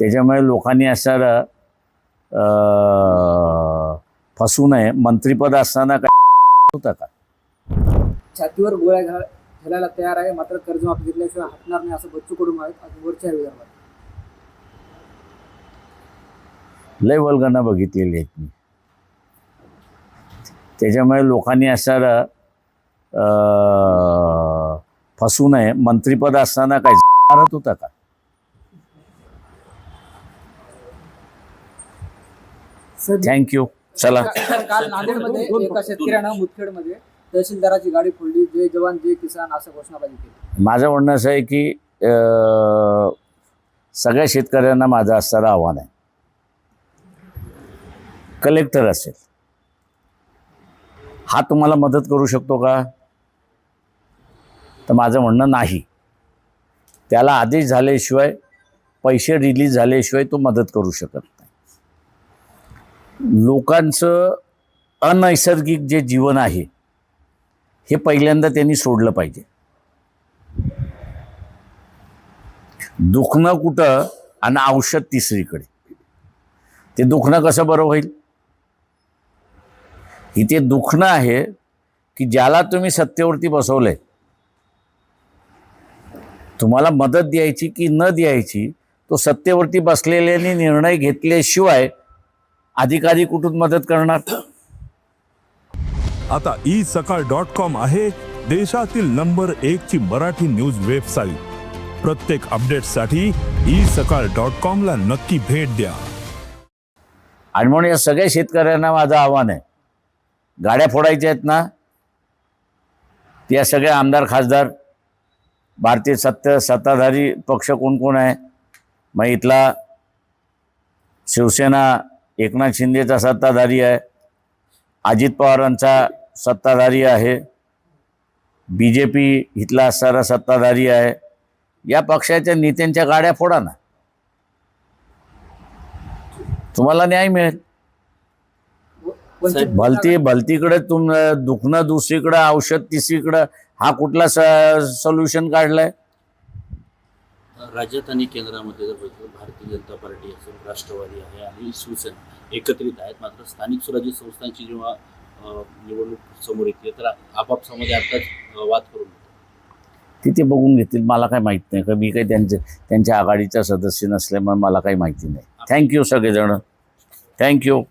त्याच्यामुळे लोकांनी असणारा फसू नये. मंत्रिपद असताना काय होता का? छातीवर गोळ्या घालायला तयार आहे मात्र कर्जमाफी घेतल्याशिवाय हटणार नाही असं बच्चू कडू आहेत आज वरच्या विदर्भात लय वल्गना बघितलेली आहेत मी. त्याच्यामुळे लोकांनी असणारा फसू नये. मंत्रिपद असताना काय मारत होता का? थँक्यू चला. काल नांदेडमध्ये एका शेतकऱ्यानं मुदखेडमध्ये तहसीलदाराची गाडी फोडली. जय जवान जय किसान असं घोषणाबाजी केली. माझं म्हणणं असं आहे की अं, सगळ्या शेतकऱ्यांना माझं असणारं आव्हान आहे. कलेक्टर असेल. हा तुम्हाला मदत करू शकतो का? तर माझं म्हणणं नाही. त्याला आदेश झाल्याशिवाय पैसे रिलीज झाल्याशिवाय तो मदत करू शकत नाही. लोकांचं अनैसर्गिक जे जीवन आहे हे पहिल्यांदा त्यांनी सोडलं पाहिजे. दुखणं कुठं आणि औषध तिसरीकडे. ते दुखणं कसं बरं होईल? इथे दुखणं आहे की ज्याला तुम्ही सत्तेवरती बसवलंय तुम्हाला मदत द्यायची की न द्यायची तो सत्तेवरती बसलेल्याने निर्णय घेतल्याशिवाय अधिकारी कुठून मदत करणार? आता ई सकाळ डॉट कॉम आहे देशातील नंबर एक ची मराठी न्यूज वेबसाईट. प्रत्येक अपडेटसाठी ई सकाळ डॉट कॉम ला नक्की भेट द्या. आणि म्हणून या सगळ्या शेतकऱ्यांना माझं आव्हान आहे. गाड्या फोडायच्या आहेत ना? त्या सगळ्या आमदार खासदार भारतीय सत्ता सत्ताधारी पक्ष कोण कोण आहे? मग इथला शिवसेना एकनाथ शिंदेचा सत्ताधारी आहे. अजित पवारांचा सत्ताधारी आहे. बी जे पी इथला असणारा सत्ताधारी आहे. या पक्षाच्या नेत्यांच्या गाड्या फोडा ना. तुम्हाला न्याय मिळेल. भलती भलतीकडे तुम दुखणं दुसरीकडं औषध तिसरीकडं हा कुठला सोल्युशन काढलाय? राज्यात आणि केंद्रामध्ये जर बघितलं भारतीय जनता पार्टी असेल राष्ट्रवादी आहे आणि शिवसेना एकत्रित आहेत. मात्र स्थानिक स्वराज्य संस्थांची जेव्हा निवडणूक समोर येते तर आपापसामध्ये आताच वाद करून. तिथे बघून घेतील. मला काय माहीत नाही. का मी काही त्यांचे त्यांच्या आघाडीचा सदस्य नसल्यामुळे मला काही माहिती नाही. थँक्यू सगळेजण. थँक्यू